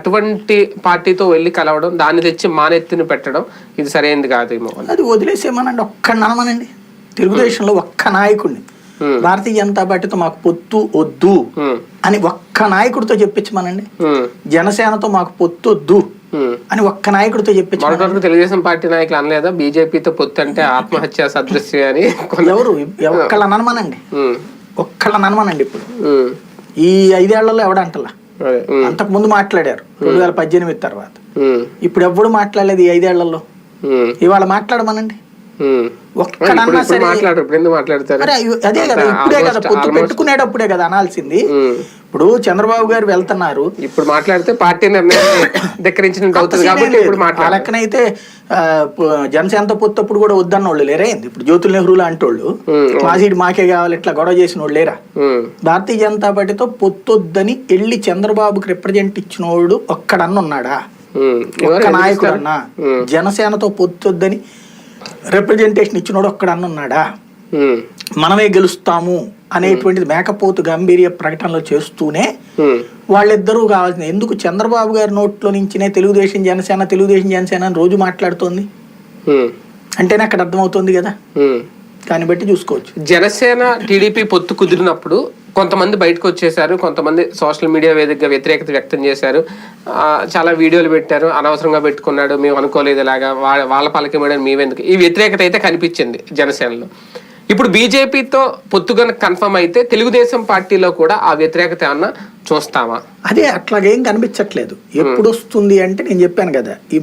అటువంటి పార్టీతో వెళ్ళి కలవడం దాన్ని తెచ్చి మానెత్తిని పెట్టడం ఇది సరైనది కాదేమో. అది వదిలేసేమనండి ఒక్క నమ్మనండి తెలుగుదేశంలో ఒక్క నాయకుడిని. భారతీయ జనతా పార్టీతో మాకు పొత్తు వద్దు అని ఒక్క నాయకుడితో చెప్పించమనండి. జనసేనతో మాకు పొత్తు వద్దు. అని ఒక్క నాయకుడితో వరకు తెలుగుదేశం పార్టీ నాయకులు అనలేదా? బీజేపీతో పొత్తు అంటే ఆత్మహత్య సదృశ్యం అని ఎవరు? ఒక్కళ్ళ ననమనండి ఒక్కళ్ళ ననమనండి ఇప్పుడు ఈ ఐదేళ్ళలో ఎవడంటలా? అంతకు ముందు మాట్లాడారు. రెండు వేల పద్దెనిమిది తర్వాత. ఇప్పుడు ఎవ్వడు మాట్లాడలేదు ఈ ఐదేళ్ళలో? ఇవాళ మాట్లాడమనండి. ఒక్కడన్నా సరే. అదే కదా ఇప్పుడే కదా పొత్తు పెట్టుకునేటప్పుడే కదా అనాల్సింది. ఇప్పుడు చంద్రబాబు గారు వెళ్తున్నారు. ఇప్పుడు మాట్లాడితే పార్టీ నిర్ణయాన్ని ధిక్కరించినట్టు అవుతుంది కాబట్టి ఇప్పుడు ఆ మాట్లాడాలి లెక్కనైతే జనసేనతో పొత్తప్పుడు కూడా వద్దన్న వాళ్ళు లేరా ఇప్పుడు జ్యోతుల్ నెహ్రూ లాంటి వాళ్ళు మా సీట్ మాకే కావాలి ఇట్లా గొడవ చేసిన వాళ్ళు లేరా భారతీయ జనతా పార్టీతో పొత్తొద్దని వెళ్ళి చంద్రబాబుకి రిప్రజెంట్ ఇచ్చినోడు ఒక్కడన్న ఉన్నాడా ఒక్క నాయకుడు? అన్నా జనసేనతో పొత్తొద్దని రిప్రజెంటేషన్ ఇచ్చినోడు ఒక్కడన్న ఉన్నాడా మనమే గెలుస్తాము. అనేటువంటిది మేకపోతు గంభీర్య ప్రకటనలు చేస్తూనే వాళ్ళిద్దరూ కావాల్సింది. ఎందుకు చంద్రబాబు గారి నోట్లో నుంచినే తెలుగుదేశం జనసేన తెలుగుదేశం జనసేన అని రోజు మాట్లాడుతోంది? అంటేనే అక్కడ అర్థమవుతుంది కదా. దాన్ని బట్టి చూసుకోవచ్చు. జనసేన టీడీపీ పొత్తు కుదిరినప్పుడు కొంతమంది బయటకు వచ్చేసారు కొంతమంది సోషల్ మీడియా వేదికగా వ్యతిరేకత వ్యక్తం చేశారు. ఆ, చాలా వీడియోలు పెట్టారు అనవసరంగా పెట్టుకున్నాడు మేము అనుకోలేదు ఇలాగా వాళ్ళ వాళ్ళ పలకి మేడం మేవెందుకు ఈ వ్యతిరేకత అయితే కనిపించింది జనసేనలో. ఇప్పుడు బీజేపీతో పొత్తు కనుక కన్ఫర్మ్ అయితే తెలుగుదేశం పార్టీలో కూడా ఆ వ్యతిరేకత ఏమన్నా చూస్తామా? అదే అట్లాగేం కనిపించట్లేదు. ఎప్పుడు వస్తుంది అంటే నేను చెప్పాను కదా ఈ